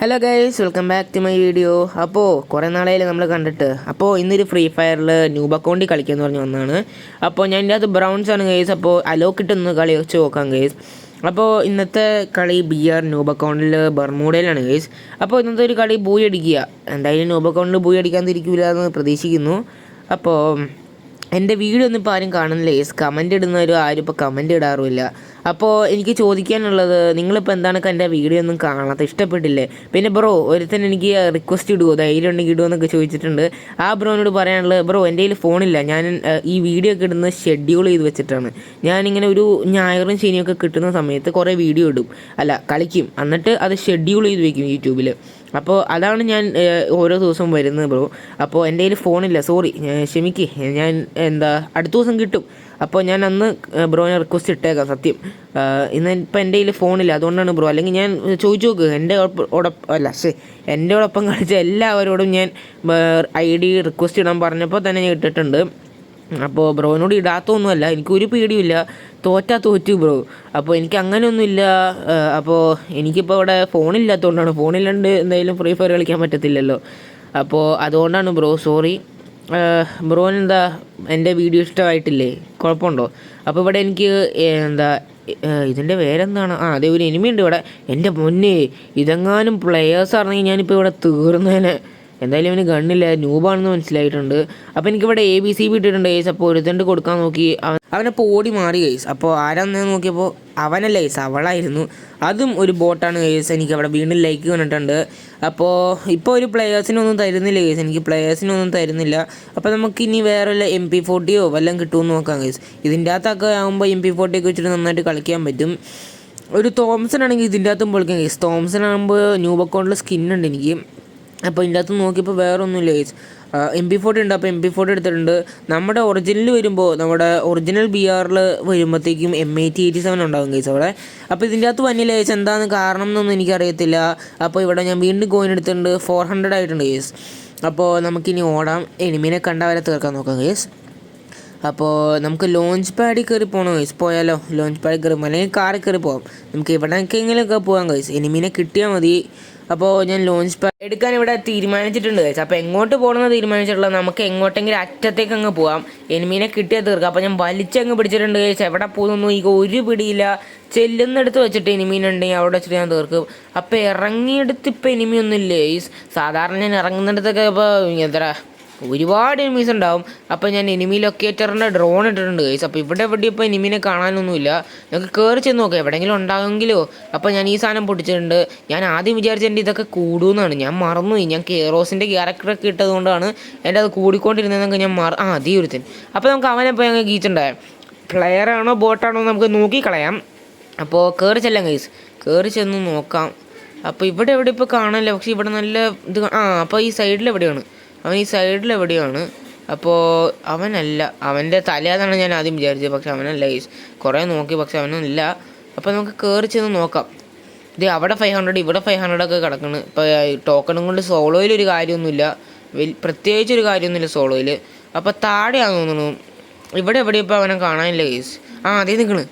Hello guys welcome back to my video അപ്പോൾ കുറേ നാളായി നമ്മൾ കണ്ടിട്ട്. അപ്പോൾ ഇന്നൊരു ഫ്രീ ഫയറിൽ ന്യൂബ് അക്കൗണ്ടിൽ കളിക്കാന്ന് പറഞ്ഞ് വന്നതാണ്. അപ്പോൾ ഞാൻ ഇതിന്റെ അകത്ത് ബ്രൗൺസ് ആണ് ഗൈസ് അപ്പോൾ അലോക്കിട്ടൊന്ന് കളി വെച്ച് നോക്കാം ഗൈസ് അപ്പോൾ ഇന്നത്തെ കളി ബി ആർ ന്യൂബ് അക്കൗണ്ടിൽ ബർമൂഡയിലാണ് ഗൈസ് അപ്പോൾ ഇന്നത്തെ ഒരു കളി ബൂയി എന്തായാലും ന്യൂബ് അക്കൗണ്ടിൽ ബൂയി തിരിക്കില്ല എന്ന് പ്രതീക്ഷിക്കുന്നു. അപ്പോൾ എന്റെ വീഡിയോ ഒന്നും ഇപ്പോൾ ആരും കാണുന്നില്ല. യെസ് കമന്റ് ഇടുന്നവരും ആരും ഇപ്പോൾ കമന്റ് ഇടാറുമില്ല. അപ്പോൾ എനിക്ക് ചോദിക്കാനുള്ളത് നിങ്ങളിപ്പോൾ എന്താണ് എന്റെ വീഡിയോ ഒന്നും കാണാത്ത ഇഷ്ടപ്പെട്ടില്ലേ? പിന്നെ ബ്രോ ഒരുത്തൻ എനിക്ക് റിക്വസ്റ്റ് ഇടുമോ ധൈര്യം ഉണ്ടെങ്കിൽ ഇടുമോ എന്നൊക്കെ ചോദിച്ചിട്ടുണ്ട്. ആ ബ്രോനോട് പറയാനുള്ളത് ബ്രോ എന്റെ കയ്യിൽ ഫോണില്ല. ഞാൻ ഈ വീഡിയോ ഒക്കെ ഇടുന്നത് ഷെഡ്യൂൾ ചെയ്ത് വെച്ചിട്ടാണ്. ഞാനിങ്ങനെ ഒരു ഞായറും ശനിയൊക്കെ കിട്ടുന്ന സമയത്ത് കുറേ വീഡിയോ ഇടും. അല്ല കളിക്കും. എന്നിട്ട് അത് ഷെഡ്യൂൾ ചെയ്ത് വെക്കും യൂട്യൂബിൽ അപ്പോൾ അതാണ് ഞാൻ ഓരോ ദിവസവും വരുന്നത് ബ്രോ. അപ്പോൾ എന്റെ കയ്യിൽ ഫോണില്ല സോറി. ക്ഷമിക്ക്. ഞാൻ എന്താ അടുത്ത ദിവസം കിട്ടും. അപ്പോൾ ഞാൻ അന്ന് ബ്രോനെ റിക്വസ്റ്റ് ഇട്ടേക്കാം സത്യം. ഇന്ന് ഇപ്പം എന്റെ കയ്യിൽ ഫോണില്ല അതുകൊണ്ടാണ് ബ്രോ. അല്ലെങ്കിൽ ഞാൻ ചോദിച്ചു നോക്ക് എന്റെ ഒടൊപ്പം അല്ല ശേ എന്റെ ഒപ്പം കളിച്ച എല്ലാവരോടും ഞാൻ ഐ ഡി റിക്വസ്റ്റ് ഇടാൻ പറഞ്ഞപ്പോൾ തന്നെ ഞാൻ ഇട്ടിട്ടുണ്ട്. അപ്പോൾ ബ്രോനോട് ഇടാത്തൊന്നുമല്ല എനിക്കൊരു പേടിയില്ല തോറ്റാ തോറ്റു ബ്രോ. അപ്പോൾ എനിക്ക് അങ്ങനെയൊന്നുമില്ല അപ്പോൾ എനിക്കിപ്പോൾ ഇവിടെ ഫോണില്ലാത്തതുകൊണ്ടാണ് ഫോണില്ലാണ്ട് എന്തായാലും ഫ്രീ ഫയർ കളിക്കാൻ പറ്റത്തില്ലല്ലോ. അപ്പോൾ അതുകൊണ്ടാണ് ബ്രോ സോറി. ബ്രോന് എന്താ എന്റെ വീഡിയോ ഇഷ്ടമായിട്ടില്ലേ? കുഴപ്പമുണ്ടോ? അപ്പോൾ ഇവിടെ എനിക്ക് എന്താ ഇതിന്റെ പേരെന്താണ്? ആ അതേ ഒരു എനിമി ഉണ്ട് ഇവിടെ. എന്റെ മുന്നേ ഇതെങ്ങാനും പ്ലെയേഴ്സ് ആണെങ്കിൽ ഞാനിപ്പോൾ ഇവിടെ തീർന്നേനെ. എന്തായാലും ഇവന് ഗണ്ണില്ല ന്യൂബാണെന്ന് മനസ്സിലായിട്ടുണ്ട്. അപ്പോൾ എനിക്കിവിടെ എ ബി സി ബി ഇട്ടിട്ടുണ്ട് ഗൈസ് അപ്പോൾ ഒരുത്തണ്ട് കൊടുക്കാൻ നോക്കി. അവൻ അവനപ്പോൾ ഓടി മാറി ഗൈസ് അപ്പോൾ ആരാന്ന് നോക്കിയപ്പോൾ അവനല്ല ഗൈസ് അവളായിരുന്നു. അതും ഒരു ബോട്ടാണ് ഗൈസ് എനിക്ക് അവിടെ വീണ്ടും ലൈക്ക് കണ്ടിട്ടുണ്ട് അപ്പോൾ ഇപ്പോൾ ഒരു പ്ലെയേഴ്സിനൊന്നും തരുന്നില്ല ഗൈസ് എനിക്ക് പ്ലെയേഴ്സിനൊന്നും തരുന്നില്ല. അപ്പോൾ നമുക്ക് ഇനി വേറെ വല്ല എം പി ഫോർട്ടിയോ വല്ലതും കിട്ടുമെന്ന് നോക്കാം ഗൈസ് ഇതിന്റെ അകത്തൊക്കെ ആകുമ്പോൾ എം പി ഫോർട്ടി ഒക്കെ വെച്ചിട്ട് നന്നായിട്ട് കളിക്കാൻ പറ്റും. ഒരു തോംസൺ ആണെങ്കിൽ ഇതിന്റെ അകത്തും പൊളിക്കാം ഗൈസ് തോംസൺ ആകുമ്പോൾ ന്യൂബ് അക്കൗണ്ടിൽ സ്കിന്നുണ്ട് എനിക്ക്. അപ്പോൾ ഇതിന്റെ അകത്ത് നോക്കിയപ്പോൾ വേറെ ഒന്നുമില്ല ഗൈസ് എം പി ഫോർട്ടി ഉണ്ട്. അപ്പോൾ എം പി ഫോർട്ടി എടുത്തിട്ടുണ്ട്. നമ്മുടെ ഒറിജിനൽ വരുമ്പോൾ നമ്മുടെ ഒറിജിനൽ ബി ആറിൽ വരുമ്പോഴത്തേക്കും എം എയ്റ്റി എയ്റ്റി സെവൻ ഉണ്ടാകും ഗൈസ് അവിടെ. അപ്പോൾ ഇതിന്റെ അകത്ത് വന്നില്ല ഗൈസ് എന്താണ് കാരണം എന്നൊന്നും എനിക്കറിയത്തില്ല. അപ്പോൾ ഇവിടെ ഞാൻ വീണ്ടും കോയിൻ എടുത്തിട്ടുണ്ട്. ഫോർ ഹൺഡ്രഡ് ആയിട്ടുണ്ട് ഗൈസ് അപ്പോൾ നമുക്കിനി ഓടാം. എനിമീനെ കണ്ടവരെ തീർക്കാൻ നോക്കാം ഗൈസ് അപ്പോൾ നമുക്ക് ലോഞ്ച് പാഡിൽ കയറി പോകണം ഗൈസ് പോയാലോ? ലോഞ്ച് പാഡിൽ കയറി പോകാം. അല്ലെങ്കിൽ കാറിൽ കയറി പോകാം. നമുക്ക് എവിടെയൊക്കെയെങ്കിലുമൊക്കെ പോകാം ഗൈസ് എനിമീനെ കിട്ടിയാൽ മതി. അപ്പോൾ ഞാൻ ലോഞ്ച് പാഡ് എടുക്കാൻ ഇവിടെ തീരുമാനിച്ചിട്ടുണ്ട് കഴിച്ചു അപ്പോൾ എങ്ങോട്ട് പോകണമെന്ന് തീരുമാനിച്ചിട്ടുള്ളത് നമുക്ക് എങ്ങോട്ടെങ്കിലും അറ്റത്തേക്ക് അങ്ങ് പോകാം എനിമീനെ കിട്ടിയാൽ തീർക്കാം അപ്പോൾ ഞാൻ വലിച്ചങ്ങ് പിടിച്ചിട്ടുണ്ട് കഴിച്ചു എവിടെ പോകുന്നു ഈ ഒരു പിടിയില്ല. ചെല്ലുന്നിടത്ത് വെച്ചിട്ട് എനിമീനുണ്ടെങ്കിൽ അവിടെ വെച്ചിട്ട് ഞാൻ തീർക്കും. അപ്പോൾ ഇറങ്ങിയെടുത്ത് ഇപ്പോൾ എനിമിയൊന്നും ഇല്ലേ ഗൈസ് സാധാരണ ഞാൻ ഇറങ്ങുന്നിടത്തൊക്കെ ഇപ്പോൾ എന്താ ഒരുപാട് എനിമീസ് ഉണ്ടാവും. അപ്പോൾ ഞാൻ എനിമി ലൊക്കേറ്ററിന്റെ ഡ്രോൺ ഇട്ടിട്ടുണ്ട് ഗൈസ് അപ്പോൾ ഇവിടെ എവിടെ ഇപ്പോൾ എനിമീനെ കാണാനൊന്നുമില്ല. നമുക്ക് കയറി ചെന്ന് നോക്കാം എവിടെയെങ്കിലും ഉണ്ടാകുമെങ്കിലോ അപ്പോൾ ഞാൻ ഈ സാധനം പൊട്ടിച്ചിട്ടുണ്ട്. ഞാൻ ആദ്യം വിചാരിച്ച എന്റെ ഇതൊക്കെ കൂടുമെന്നാണ്. ഞാൻ മറന്നുപോയി. ഞാൻ കേറോസിന്റെ ക്യാരക്ടറൊക്കെ ഇട്ടതുകൊണ്ടാണ് എന്റെ അത് കൂടിക്കൊണ്ടിരുന്നതെന്നൊക്കെ ഞാൻ മറ ആ അതീ ഒരുത്തൻ. അപ്പോൾ നമുക്ക് അവനെ പോയി അങ്ങ് ഗീച്ചുണ്ടായ പ്ലെയർ ആണോ ബോട്ടാണോ നമുക്ക് നോക്കി കളയാം. അപ്പോൾ കയറി ചെല്ലാം ഗൈസ് കയറി ചെന്ന് നോക്കാം. അപ്പോൾ ഇവിടെ എവിടെ ഇപ്പോൾ കാണില്ല പക്ഷേ ഇവിടെ നല്ല ഇത് ആ അപ്പോൾ ഈ സൈഡിൽ എവിടെയാണ്? അവൻ ഈ സൈഡിൽ എവിടെയാണ്? അപ്പോൾ അവനല്ല. അവന്റെ തലയാന്നാണ് ഞാൻ ആദ്യം വിചാരിച്ചത്. പക്ഷെ അവനല്ല. ഗൈസ് കുറേ നോക്കി. പക്ഷെ അവനല്ല അപ്പോൾ നമുക്ക് കയറി ചെന്ന് നോക്കാം. ഇത് അവിടെ ഫൈവ് ഹൺഡ്രഡ് ഇവിടെ ഫൈവ് ഹൺഡ്രഡ് ഒക്കെ കിടക്കുന്നു ഇപ്പോൾ ടോക്കണും കൊണ്ട് സോളോയിൽ ഒരു കാര്യമൊന്നുമില്ല. പ്രത്യേകിച്ച് ഒരു കാര്യമൊന്നുമില്ല സോളോയിൽ അപ്പോൾ താഴെയാണെന്ന് തോന്നുന്നു ഇവിടെ എവിടെ ഇപ്പോൾ അവനെ കാണാനില്ല കേസ് ആ അതേ നിൽക്കണ്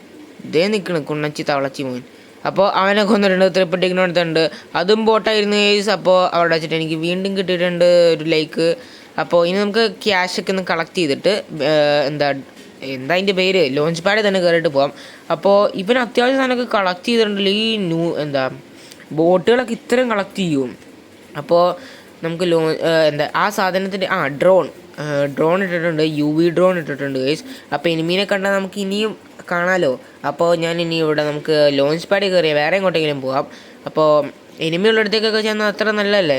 ഇതേ നിൽക്കണ് കുണ്ണച്ചി തവളച്ചി മോൻ അപ്പോൾ അവനെ കൊന്നിട്ടുണ്ട് ത്രിപ്പട്ടിക്കിന് കൊടുത്തിട്ടുണ്ട്. അതും ബോട്ടായിരുന്നു കേസ് അപ്പോൾ അവിടെ വെച്ചിട്ട് എനിക്ക് വീണ്ടും കിട്ടിയിട്ടുണ്ട് ഒരു ലൈക്ക്. അപ്പോൾ ഇനി നമുക്ക് ക്യാഷ് ഒക്കെ ഒന്ന് കളക്ട് ചെയ്തിട്ട് എന്താ എന്താ അതിന്റെ പേര്? ലോഞ്ച് പാഡിൽ തന്നെ കയറിയിട്ട് പോകാം അപ്പോൾ ഇവൻ അത്യാവശ്യം സാധനമൊക്കെ കളക്ട് ചെയ്തിട്ടുണ്ടല്ലോ ഈ ന്യൂ എന്താ ബോട്ടുകളൊക്കെ ഇത്രയും കളക്ട് ചെയ്യും. അപ്പോൾ നമുക്ക് ലോ എന്താ ആ സാധനത്തിന്റെ ആ ഡ്രോൺ ഡ്രോൺ ഇട്ടിട്ടുണ്ട് യു വി ഡ്രോൺ ഇട്ടിട്ടുണ്ട് ഗൈസ് അപ്പോൾ എനിമീനെ കണ്ടാൽ നമുക്ക് ഇനിയും കാണാമല്ലോ അപ്പോൾ ഞാൻ ഇനി ഇവിടെ നമുക്ക് ലോഞ്ച് പാഡിൽ കയറിയ വേറെ എങ്ങോട്ടെങ്കിലും പോകാം അപ്പോൾ എനിമി ഉള്ളിടത്തേക്കൊക്കെ ചെന്നാൽ അത്ര നല്ലതല്ലേ?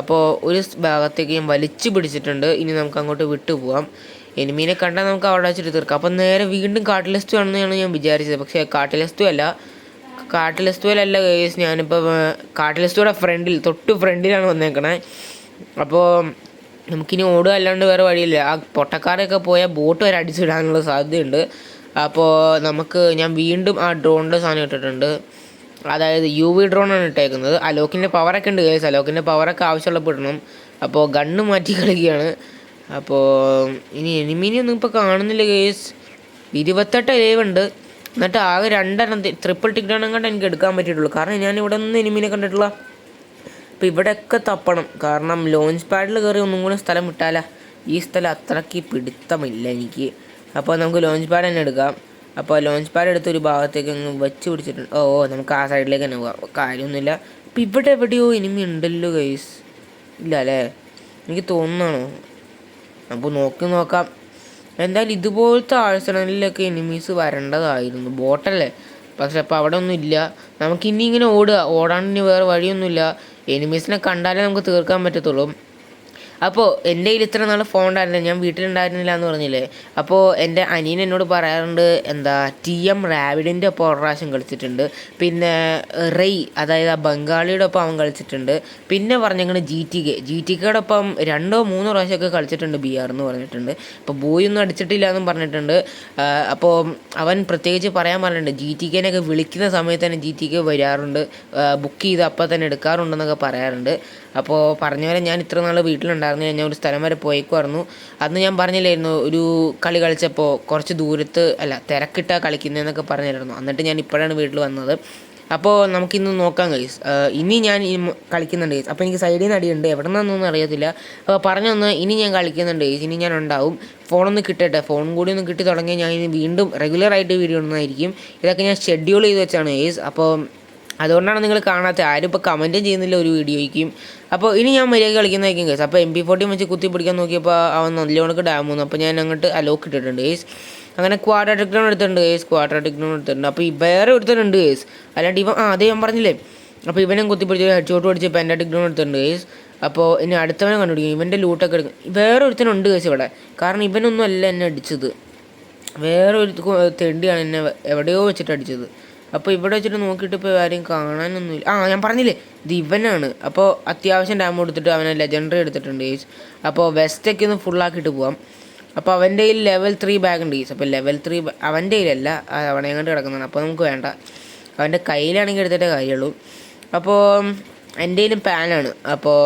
അപ്പോൾ ഒരു ഭാഗത്തേക്ക് ഞാൻ വലിച്ചു പിടിച്ചിട്ടുണ്ട്. ഇനി നമുക്ക് അങ്ങോട്ട് വിട്ടു പോകാം എനിമീനെ കണ്ടാൽ നമുക്ക് അവിടെ വെച്ചിട്ട് തീർക്കാം. അപ്പം നേരെ വീണ്ടും കാട്ടിലെസ്റ്റു ആണെന്നാണ് ഞാൻ വിചാരിച്ചത്. പക്ഷേ കാട്ടിലെസ്റ്റു അല്ല. കാട്ടിലെസ്തുവിലല്ല കേസ് ഞാനിപ്പോൾ കാട്ടിലെസ്തുവിടെ ഫ്രണ്ടിൽ തൊട്ട് ഫ്രണ്ടിലാണ് വന്നേക്കണേ. അപ്പോൾ നമുക്കിനി ഓടുക അല്ലാണ്ട് വേറെ വഴിയില്ല. ആ പൊട്ടക്കാരൊക്കെ പോയാൽ ബോട്ട് വരെ അടിച്ചിടാനുള്ള സാധ്യതയുണ്ട്. അപ്പോൾ നമുക്ക് ഞാൻ വീണ്ടും ആ ഡ്രോണിന്റെ സാധനം ഇട്ടിട്ടുണ്ട്. അതായത് യു വി ഡ്രോണാണ് ഇട്ടേക്കുന്നത്. അലോക്കിന്റെ പവറൊക്കെ ഉണ്ട് കേസ് അലോക്കിന്റെ പവറൊക്കെ ആവശ്യമുള്ളപ്പോൾ ഇടണം. അപ്പോൾ ഗണ്ണ് മാറ്റി കളിക്കുകയാണ്. അപ്പോൾ ഇനി എനിമീനെ ഒന്നും ഇപ്പോൾ കാണുന്നില്ല കേസ് ഇരുപത്തെട്ട് ഉണ്ട്. എന്നിട്ട് ആകെ രണ്ടെണ്ണം. ട്രിപ്പിൾ ടിക്കറ്റ് കണ്ട് എനിക്ക് എടുക്കാൻ പറ്റിയിട്ടുള്ളൂ. കാരണം ഞാൻ ഇവിടെ ഒന്നും എനിമീനെ കണ്ടിട്ടില്ല. അപ്പോൾ ഇവിടെയൊക്കെ തപ്പണം. കാരണം ലോഞ്ച് പാഡിൽ കയറി ഒന്നും കൂടി സ്ഥലം വിട്ടാലാ ഈ സ്ഥലം അത്രയ്ക്ക് പിടുത്തമില്ല എനിക്ക്. അപ്പോൾ നമുക്ക് ലോഞ്ച് പാഡ് തന്നെ എടുക്കാം. അപ്പോൾ ലോഞ്ച് പാഡ് എടുത്ത് ഒരു ഭാഗത്തേക്ക് അങ്ങ് വെച്ച് പിടിച്ചിട്ടുണ്ട്. ഓ നമുക്ക് ആ സൈഡിലേക്ക് തന്നെ പോകാം കാര്യമൊന്നുമില്ല. അപ്പോൾ ഇവിടെ എവിടെയോ ഇനിമി ഉണ്ടല്ലോ ഗൈസ് ഇല്ല അല്ലേ? എനിക്ക് തോന്നുന്നതാണോ? അപ്പോൾ നോക്കി നോക്കാം. എന്തായാലും ഇതുപോലത്തെ ആഴ്സണലിലൊക്കെ എനിമീസ് വരേണ്ടതായിരുന്നു. ബോട്ടല്ലേ പക്ഷെ അപ്പോൾ അവിടെ ഒന്നും ഇല്ല. നമുക്ക് ഇനി ഇങ്ങനെ ഓടുക. ഓടാൻ ഇനി വേറെ വഴിയൊന്നുമില്ല. എനിമീസിനെ കണ്ടാലേ നമുക്ക് തീർക്കാൻ പറ്റത്തുള്ളൂ. അപ്പോൾ എന്റെ കയ്യിൽ ഇത്ര നാൾ ഫോൺ ഉണ്ടായിരുന്നില്ല. ഞാൻ വീട്ടിലുണ്ടായിരുന്നില്ല എന്ന് പറഞ്ഞില്ലേ? അപ്പോൾ എന്റെ അനിയൻ എന്നോട് പറയാറുണ്ട് എന്താ ടി എം റാവിഡിന്റെ ഒപ്പം ഒരു പ്രാവശ്യം കളിച്ചിട്ടുണ്ട്. പിന്നെ റെയ് അതായത് ആ ബംഗാളിയുടെ ഒപ്പം അവൻ കളിച്ചിട്ടുണ്ട്. പിന്നെ പറഞ്ഞങ്ങനെ G T K G T കെയുടെ ഒപ്പം രണ്ടോ മൂന്നോ പ്രാവശ്യമൊക്കെ കളിച്ചിട്ടുണ്ട് ബി ആർ എന്ന് പറഞ്ഞിട്ടുണ്ട്. അപ്പോൾ ബോയ് ഒന്നും അടിച്ചിട്ടില്ല എന്നും പറഞ്ഞിട്ടുണ്ട്. അപ്പോൾ അവൻ പ്രത്യേകിച്ച് പറയാൻ പറഞ്ഞിട്ടുണ്ട് ജി ടി കെനൊക്കെ വിളിക്കുന്ന സമയത്ത് തന്നെ ജി ടി കെ വരാറുണ്ട്. ബുക്ക് ചെയ്ത് അപ്പം തന്നെ എടുക്കാറുണ്ടെന്നൊക്കെ പറയാറുണ്ട്. അപ്പോൾ പറഞ്ഞ പോലെ ഞാൻ ഇത്ര നാൾ വീട്ടിലുണ്ടായിരുന്നു. ഞാൻ ഒരു സ്ഥലം വരെ പോയിക്കുമായിരുന്നു അന്ന് ഞാൻ പറഞ്ഞില്ലായിരുന്നു ഒരു കളി കളിച്ചപ്പോൾ കുറച്ച് ദൂരത്ത് അല്ല തിരക്കിട്ടാ കളിക്കുന്നതെന്നൊക്കെ പറഞ്ഞിരുന്നു എന്നിട്ട് ഞാൻ ഇപ്പോഴാണ് വീട്ടിൽ വന്നത്. അപ്പോൾ നമുക്കിന്ന് നോക്കാം ഗൈസ് ഇനി ഞാൻ കളിക്കുന്നുണ്ട് ഗൈസ് അപ്പോൾ എനിക്ക് സൈഡിൽ നിന്ന് അടിയുണ്ട് എവിടെ നിന്നൊന്നും അറിയത്തില്ല അപ്പോൾ പറഞ്ഞൊന്ന് ഇനി ഞാൻ കളിക്കുന്നുണ്ട് ഗൈസ് ഇനി ഞാൻ ഉണ്ടാവും. ഫോണൊന്ന് കിട്ടട്ടെ. ഫോൺ കൂടി ഒന്ന് കിട്ടി തുടങ്ങിയാൽ ഞാൻ ഇനി വീണ്ടും റെഗുലറായിട്ട് വീഡിയോ ഇടുന്നതായിരിക്കും. ഇതൊക്കെ ഞാൻ ഷെഡ്യൂൾ ചെയ്ത് വെച്ചാണ് ഗൈസ് അപ്പോൾ അതുകൊണ്ടാണ് നിങ്ങൾ കാണാത്ത ആരും ഇപ്പോൾ കമന്റും ചെയ്യുന്നില്ല ഒരു വീഡിയോയ്ക്കും. അപ്പോൾ ഇനി ഞാൻ മര്യാദ കളിക്കുന്നതായിരിക്കും കേസ് അപ്പോൾ എം പി ഫോർട്ടി വെച്ച് കുത്തി പിടിക്കാൻ നോക്കിയപ്പോൾ അവൻ നല്ലോണക്ക് ഡാം വന്നു. അപ്പോൾ ഞാൻ അങ്ങോട്ട് അലോക്ക് ഇട്ടിട്ടുണ്ട് കേസ് അങ്ങനെ ക്വാഡ്രാറ്റിക് ഡൗൺ എടുത്തിട്ടുണ്ട് കേസ് ക്വാഡ്രാറ്റിക് ഡൗൺ എടുത്തിട്ടുണ്ട്. അപ്പോൾ ഈ വേറെ എടുത്തിട്ടുണ്ട് കേസ് അല്ലാണ്ട് ഇവൻ ആ അതേ ഞാൻ പറഞ്ഞില്ലേ? അപ്പോൾ ഇവനും കുത്തി പിടിച്ച് ഹെഡ് ഷോട്ട് പിടിച്ച് പെന്റാറ്റിക് ഡൗൺ എടുത്തിട്ടുണ്ട് കേസ് അപ്പോൾ ഇനി അടുത്തവനെ കണ്ടുപിടിക്കും. ഇവന്റെ ലൂട്ടൊക്കെ എടുക്കും. വേറെ ഒരുത്തനുണ്ട് കേസ് ഇവിടെ. കാരണം ഇവനൊന്നും അല്ല എന്നെ അടിച്ചത്. വേറെ ഒരു തെണ്ടിയാണ് എന്നെ എവിടെയോ വെച്ചിട്ട് അടിച്ചത്. അപ്പോൾ ഇവിടെ വെച്ചിട്ട് നോക്കിയിട്ട് ഇപ്പോൾ ആരെയും കാണാനൊന്നുമില്ല. ആ ഞാൻ പറഞ്ഞില്ലേ ഇത് ഇവനാണ്. അപ്പോൾ അത്യാവശ്യം ഡാം കൊടുത്തിട്ട് അവനെ ലെജൻഡറി എടുത്തിട്ടുണ്ട് ഗേസ് അപ്പോൾ വെസ്റ്റൊക്കെ ഒന്ന് ഫുള്ളാക്കിയിട്ട് പോവാം. അപ്പോൾ അവന്റെ കയ്യിൽ ലെവൽ ത്രീ ബാഗ് ഉണ്ട് ഗേസ് അപ്പോൾ ലെവൽ ത്രീ അവന്റെ കയ്യിലല്ല അവനെ കണ്ട് കിടക്കുന്നതാണ്. അപ്പോൾ നമുക്ക് വേണ്ട. അവന്റെ കയ്യിലാണെങ്കിൽ എടുത്തിട്ടേ കാര്യമുള്ളൂ. അപ്പോൾ എന്റെ കയ്യിലും പാനാണ് അപ്പോൾ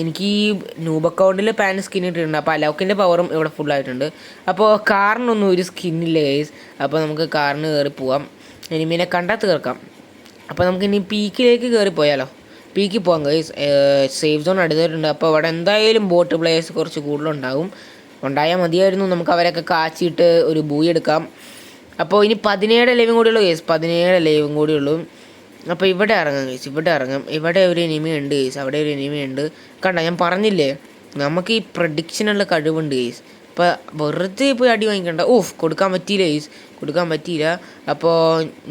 എനിക്ക് ഈ നൂബ് അക്കൗണ്ടിൽ പാൻ സ്കിൻ ഇട്ടിട്ടുണ്ട്. അപ്പോൾ അലോക്കിന്റെ പവറും ഇവിടെ ഫുള്ളായിട്ടുണ്ട് അപ്പോൾ കാറിനൊന്നും ഒരു സ്കിന്നില്ല ഗൈസ് അപ്പോൾ നമുക്ക് കാറിന് കയറി പോവാം. എനിമീനെ കണ്ടാൽ തീർക്കാം. അപ്പോൾ നമുക്ക് ഇനി പീക്കിലേക്ക് കയറി പോയാലോ പീക്കിൽ പോകാം സേഫ് സോൺ അടുത്തിട്ടുണ്ട് അപ്പോൾ അവിടെ എന്തായാലും ബോട്ട് പ്ലേയേഴ്സ് കുറച്ച് കൂടുതലുണ്ടാകും ഉണ്ടായാൽ മതിയായിരുന്നു. നമുക്ക് അവരൊക്കെ കാച്ചിട്ട് ഒരു ബൂയി എടുക്കാം. അപ്പോൾ ഇനി പതിനേഴ് ലൈവും കൂടിയുള്ളൂ കേസ് പതിനേഴ് ലൈവും കൂടിയുള്ളൂ അപ്പോൾ ഇവിടെ ഇറങ്ങാം കേസ് ഇവിടെ ഇറങ്ങാം. ഇവിടെ ഒരു എനിമി ഉണ്ട് ഗൈസ് അവിടെ ഒരു എനിമി ഉണ്ട്. കണ്ട ഞാൻ പറഞ്ഞില്ലേ? നമുക്ക് ഈ പ്രഡിക്ഷനുള്ള കഴിവുണ്ട് ഗൈസ് അപ്പോൾ വെറുതെ പോയി അടി വാങ്ങിക്കണ്ട. ഓഫ് കൊടുക്കാൻ പറ്റിയില്ല? ഈസ് കൊടുക്കാൻ പറ്റിയില്ല. അപ്പോൾ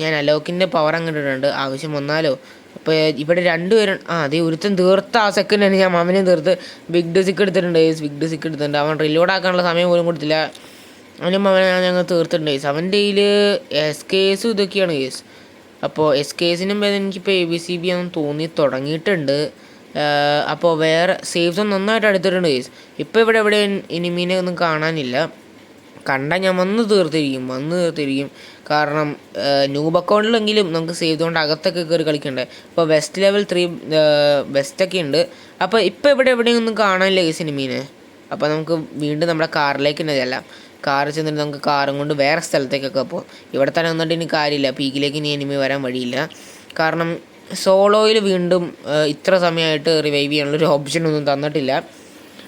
ഞാൻ അലോക്കിന്റെ പവർ അങ്ങോട്ട് ഇടുന്നുണ്ട് ആവശ്യം വന്നാലോ? അപ്പോൾ ഇവിടെ രണ്ടുപേരും ആ അതേ ഒരുത്തൻ തീർത്ത ആ സെക്കൻഡ് തന്നെ. ഞാൻ മാമനെ തീർത്ത് ബിഗ് ഡിസിക്ക് എടുത്തിട്ടുണ്ട്. ഗൈസ് ബിഗ് ഡിസിക്ക് എടുത്തിട്ടുണ്ട്. അവൻ റിലോഡ് ആക്കാനുള്ള സമയം പോലും കൊടുത്തില്ല. അവനും അവനെ ഞങ്ങൾ തീർത്തിട്ടുണ്ട്. ഗൈസ് അവന്റെ കയ്യിൽ എസ് കേസും ഇതൊക്കെയാണ്. കേസ് അപ്പോൾ എസ് കേസിനും എനിക്ക് എനിക്കിപ്പോൾ എ ബി സി ബി ആണെന്ന് തോന്നി തുടങ്ങിയിട്ടുണ്ട്. അപ്പോൾ വേറെ സേഫ്സ് നന്നായിട്ട് എടുത്തിട്ടുണ്ട് ഗൈസ് ഇപ്പോൾ ഇവിടെ എവിടെ ഇനിമീനെ ഒന്നും കാണാനില്ല. കണ്ടാൽ ഞാൻ വന്ന് തീർത്തിരിക്കും വന്ന് തീർത്തിരിക്കും. കാരണം ന്യൂബ് അക്കൗണ്ടിലെങ്കിലും നമുക്ക് സേവ് ചെയ്തുകൊണ്ട് അകത്തൊക്കെ കയറി കളിക്കണ്ടേ? അപ്പോൾ വെസ്റ്റ് ലെവൽ ത്രീ വെസ്റ്റൊക്കെ ഉണ്ട്. അപ്പോൾ ഇപ്പോൾ ഇവിടെ എവിടെയൊന്നും കാണാനില്ല ഗൈസ് ഇനിമീനെ അപ്പോൾ നമുക്ക് വീണ്ടും നമ്മുടെ കാറിലേക്ക് തന്നെ ചെല്ലാം. കാറിൽ ചെന്നിട്ട് നമുക്ക് കാറും കൊണ്ട് വേറെ സ്ഥലത്തേക്കൊക്കെ പോകും ഇവിടെ തന്നെ വന്നിട്ട് ഇനി കാര്യമില്ല. പീക്കിലേക്ക് ഇനി എനിമി വരാൻ വഴിയില്ല. കാരണം സോളോയിൽ വീണ്ടും ഇത്ര സമയമായിട്ട് റിവൈവ് ചെയ്യാനുള്ളൊരു ഓപ്ഷൻ ഒന്നും തന്നിട്ടില്ല.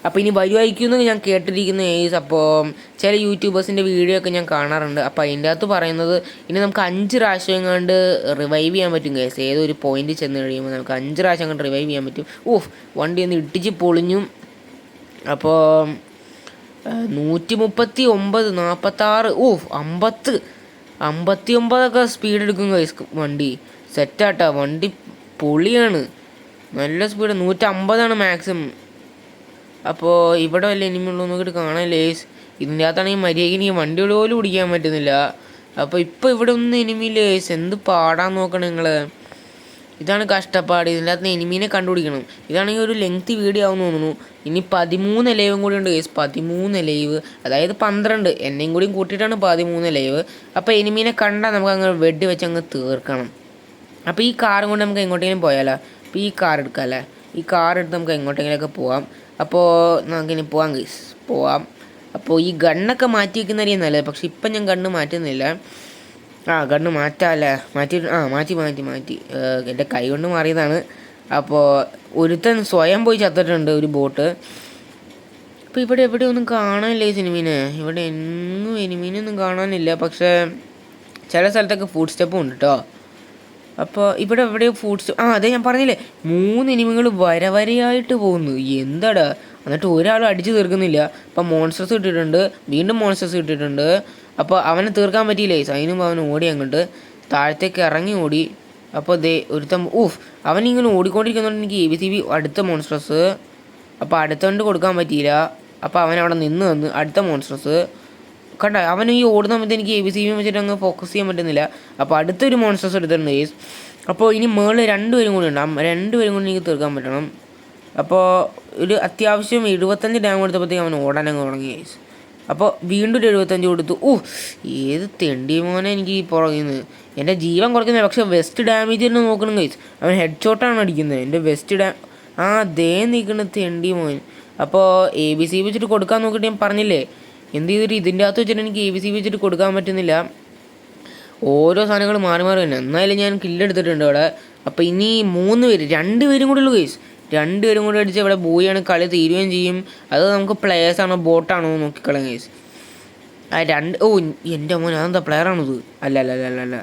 അപ്പോൾ ഇനി വരുമായിരിക്കുമെന്ന് ഞാൻ കേട്ടിരിക്കുന്ന ഏസ് അപ്പോൾ ചില യൂട്യൂബേഴ്സിന്റെ വീഡിയോ ഒക്കെ ഞാൻ കാണാറുണ്ട്. അപ്പോൾ അതിന്റെ അകത്ത് പറയുന്നത് ഇനി നമുക്ക് അഞ്ച് പ്രാവശ്യം കണ്ട് റിവൈവ് ചെയ്യാൻ പറ്റും കേസ് ഏതൊരു പോയിന്റ് ചെന്ന് കഴിയുമ്പോൾ നമുക്ക് അഞ്ച് പ്രാവശ്യം കണ്ട് റിവൈവ് ചെയ്യാൻ പറ്റും. ഓഫ് വണ്ടി ഒന്ന് ഇട്ടിച്ച് പൊളിഞ്ഞും. അപ്പോൾ നൂറ്റി മുപ്പത്തി ഒമ്പത് നാൽപ്പത്താറ് ഓഹ് അമ്പത്ത്. അമ്പത്തി ഒമ്പതൊക്കെ സ്പീഡ് എടുക്കും കേസ് വണ്ടി. സെറ്റാട്ടാ. വണ്ടി പൊളിയാണ്. നല്ല സ്പീഡ് നൂറ്റമ്പതാണ് മാക്സിമം അപ്പോൾ ഇവിടെ വല്ല ഇനിമുള്ള നോക്കിയിട്ട് കാണാൻ ലേസ് ഇതിന്റെ അകത്താണെങ്കിൽ മര്യാദയ്ക്ക് എനിക്ക് വണ്ടി പോലും പിടിക്കാൻ പറ്റുന്നില്ല. അപ്പോൾ ഇപ്പോൾ ഇവിടെ ഒന്നും എനിമില്ല ലേസ് എന്ത് പാടാൻ നോക്കണം നിങ്ങൾ ഇതാണ് കഷ്ടപ്പാട്. ഇതിന്റെ അകത്ത് എനിമീനെ കണ്ടുപിടിക്കണം. ഇതാണെങ്കിൽ ഒരു ലെങ്തി വീഡിയോ ആവുമെന്ന് തോന്നുന്നു. ഇനി പതിമൂന്ന് ലൈവും കൂടി ഉണ്ട് കേസ് പതിമൂന്ന് ലൈവ്. അതായത് പന്ത്രണ്ട്. എന്നെയും കൂടിയും കൂട്ടിയിട്ടാണ് പതിമൂന്ന് ലൈവ്. അപ്പോൾ എനിമീനെ കണ്ടാൽ നമുക്ക് അങ്ങ് വെടി വെച്ച് അങ്ങ് തീർക്കണം. അപ്പോൾ ഈ കാറും കൊണ്ട് നമുക്ക് എങ്ങോട്ടെങ്കിലും പോയാലോ? അപ്പോൾ ഈ കാർ എടുക്കാം അല്ലേ? ഈ കാർ എടുത്ത് നമുക്ക് എങ്ങോട്ടെങ്കിലുമൊക്കെ പോവാം. അപ്പോൾ നമുക്കിനി പോവാം ഗൈസ് പോവാം. അപ്പോൾ ഈ ഗണ്ണൊക്കെ മാറ്റി വെക്കുന്നതായിരിക്കും നല്ലത്. പക്ഷെ ഇപ്പം ഞാൻ ഗണ്ണ് മാറ്റുന്നില്ല. ആ ഗണ്ണ് മാറ്റാമല്ലേ മാറ്റി ആ മാറ്റി മാറ്റി മാറ്റി. എന്റെ കൈ കൊണ്ട് മാറിയതാണ്. അപ്പോൾ ഒരുത്തൻ സ്വയം പോയി ചത്തിട്ടുണ്ട് ഒരു ബോട്ട്. അപ്പോൾ ഇവിടെ എവിടെ ഒന്നും കാണാനില്ല ഈ സിനിമീനെ. ഇവിടെ എന്നും എനിമീനൊന്നും കാണാനില്ല. പക്ഷേ ചില സ്ഥലത്തൊക്കെ ഫുഡ് സ്റ്റെപ്പും ഉണ്ട് കേട്ടോ അപ്പോൾ ഇവിടെ എവിടെയോ ഫുഡ്സ് ആ അതെ ഞാൻ പറഞ്ഞില്ലേ. മൂന്ന് എനിമികൾ വരവരയായിട്ട് പോകുന്നു. എന്താടാ? എന്നിട്ട് ഒരാളും അടിച്ചു തീർക്കുന്നില്ല. അപ്പം മോൺസ്റ്റേഴ്സ് കിട്ടിയിട്ടുണ്ട് വീണ്ടും മോൺസ്റ്റേഴ്സ് കിട്ടിയിട്ടുണ്ട് അപ്പോൾ അവനെ തീർക്കാൻ പറ്റിയില്ലേ? സൈനും അവൻ ഓടി അങ്ങോട്ട്. താഴത്തേക്ക് ഇറങ്ങി ഓടി. അപ്പോൾ ദേ ഒരുത്തൻ ഊഫ് അവൻ ഇങ്ങനെ ഓടിക്കൊണ്ടിരിക്കുന്നതുകൊണ്ട് എനിക്ക് എ ബി സി ബി അടുത്ത മോൺസ്റ്റേഴ്സ് അപ്പോൾ അടുത്തോണ്ട് കൊടുക്കാൻ പറ്റിയില്ല. അപ്പോൾ അവൻ അവിടെ നിന്ന് വന്ന് അടുത്ത മോൺസ്റ്റേഴ്സ് കണ്ട? അവൻ ഈ ഓടുന്ന സമയത്ത് എനിക്ക് എ ബി സി ബി വെച്ചിട്ട് അങ്ങ് ഫോക്കസ് ചെയ്യാൻ പറ്റുന്നില്ല. അപ്പോൾ അടുത്തൊരു മോൺസ്റ്റേഴ്സ് എടുത്തിട്ടുണ്ട് ഗേസ് അപ്പോൾ ഇനി മേളിൽ രണ്ടുപേരും കൂടി ഉണ്ടാകും രണ്ടുപേരും കൂടി എനിക്ക് തീർക്കാൻ പറ്റണം. അപ്പോൾ ഒരു അത്യാവശ്യം എഴുപത്തഞ്ച് ഡാം കൊടുത്തപ്പോഴത്തേക്ക് അവൻ ഓടാനങ്ങ് തുടങ്ങി ഗേസ് അപ്പോൾ വീണ്ടും ഒരു എഴുപത്തഞ്ച് കൊടുത്തു. ഓ ഏത് തെണ്ടി മോനെ എനിക്ക് ഈ പുറകിന്ന്. എന്റെ ജീവൻ കുറയ്ക്കുന്നത് പക്ഷേ വെസ്റ്റ് ഡാമേജ് തന്നെ നോക്കണം ഗൈസ് അവൻ ഹെഡ് ഷോട്ടാണ് അടിക്കുന്നത്. എന്റെ വെസ്റ്റ് ഡാ ആ ദേ നിൽക്കുന്ന തെണ്ടി മോൻ. അപ്പോൾ എ ബി സി വെച്ചിട്ട് കൊടുക്കാൻ നോക്കിയിട്ട് ഞാൻ പറഞ്ഞില്ലേ? എന്ത് ചെയ്തിട്ട് ഇതിന്റെ അകത്ത് വെച്ചിട്ട് എനിക്ക് എ ബി സി വെച്ചിട്ട് കൊടുക്കാൻ പറ്റുന്നില്ല. ഓരോ സാധനങ്ങൾ മാറി മാറി തന്നെ എന്നാലും ഞാൻ കില്ലെടുത്തിട്ടുണ്ട് അവിടെ അപ്പോൾ ഇനി മൂന്ന് പേര് രണ്ട് പേരും കൂടെ ഉള്ളൂ കേസ് രണ്ട് പേരും കൂടെ അടിച്ച് ഇവിടെ ബോയാണ് കളി തീരുകയും ചെയ്യും. അത് നമുക്ക് പ്ലേയേഴ്സ് ആണോ ബോട്ടാണോ നോക്കിക്കളയാം കേസ് ആ രണ്ട് ഓ എന്റെ മോൻ അതെന്താ പ്ലെയറാണോ ഇത്? അല്ല അല്ല അല്ല അല്ല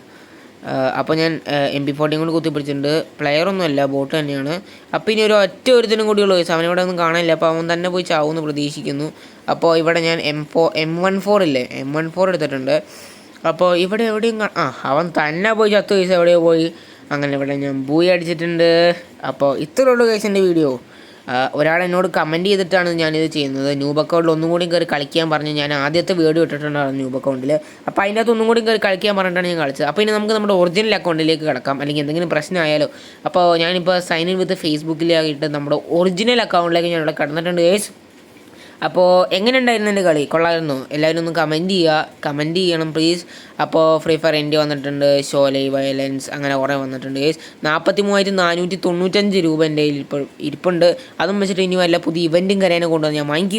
അപ്പോൾ ഞാൻ എം പി ഫോർട്ടിയും കൊണ്ട് കുത്തിപ്പിടിച്ചിട്ടുണ്ട്. പ്ലെയറൊന്നും അല്ല ബോട്ട് തന്നെയാണ്. അപ്പോൾ ഇനി ഒരു ഒറ്റ ഒരുത്തിനും കൂടി ഉള്ളൂ ഗൈസ് ഇവിടെ ഒന്നും കാണാനില്ല. അപ്പോൾ അവൻ തന്നെ പോയി ചാവുമെന്ന് പ്രതീക്ഷിക്കുന്നു. അപ്പോൾ ഇവിടെ ഞാൻ M four M one four ഇല്ലേ? എം വൺ ഫോർ എടുത്തിട്ടുണ്ട്. അപ്പോൾ ഇവിടെ എവിടെയും ആ അവൻ തന്നെ പോയി ചത്തു കേസ് എവിടെയോ പോയി. അങ്ങനെ ഇവിടെ ഞാൻ ബൂയി അടിച്ചിട്ടുണ്ട്. അപ്പോൾ ഇത്രയുള്ളൂ ഉള്ളൂ കേസ് എന്റെ വീഡിയോ ഒരാൾ എന്നോട് കമന്റ് ചെയ്തിട്ടാണ് ഞാനിത് ചെയ്യുന്നത്. ന്യൂബ് അക്കൗണ്ടിൽ ഒന്നും കൂടി കയറി കളിക്കാൻ പറഞ്ഞ് ഞാൻ ആദ്യത്തെ വീഡിയോ ഇട്ടിട്ടുണ്ടായിരുന്നു ന്യൂബ് അക്കൗണ്ടിൽ അപ്പോൾ അതിന്റെ അകത്ത് ഒന്നും കൂടി കയറി കളിക്കാൻ പറഞ്ഞിട്ടാണ് ഞാൻ കളിച്ചത്. അപ്പോൾ ഇനി നമുക്ക് നമ്മുടെ ഒറിജിനൽ അക്കൗണ്ടിലേക്ക് കിടക്കാം. അല്ലെങ്കിൽ എന്തെങ്കിലും പ്രശ്നമായാലോ അപ്പോൾ ഞാനിപ്പോൾ സൈൻ ഇൻ വിത്ത് ഫേസ്ബുക്കിലായിട്ട് നമ്മുടെ ഒറിജിനൽ അക്കൗണ്ടിലേക്ക് ഞാൻ ഇവിടെ കടന്നിട്ടുണ്ട്. കേസ് അപ്പോൾ എങ്ങനെ ഉണ്ടായിരുന്നു എന്റെ കളി? കൊള്ളായിരുന്നു എല്ലാവരും ഒന്ന് കമന്റ് ചെയ്യുക. കമന്റ് ചെയ്യണം പ്ലീസ് അപ്പോൾ ഫ്രീ ഫയർ ഇന്ത്യ വന്നിട്ടുണ്ട്. ഷോലൈ വയലൻസ് അങ്ങനെ കുറേ വന്നിട്ടുണ്ട് ഗേസ് നാൽപ്പത്തി മൂവായിരത്തി നാനൂറ്റി തൊണ്ണൂറ്റഞ്ച് രൂപ എന്റെ ഇപ്പോൾ ഇരിപ്പുണ്ട്. അതും വെച്ചിട്ട് ഇനി വല്ല പുതിയ ഇവന്റും കരയാനെ കൊണ്ടുവന്ന് ഞാൻ വാങ്ങിക്കും.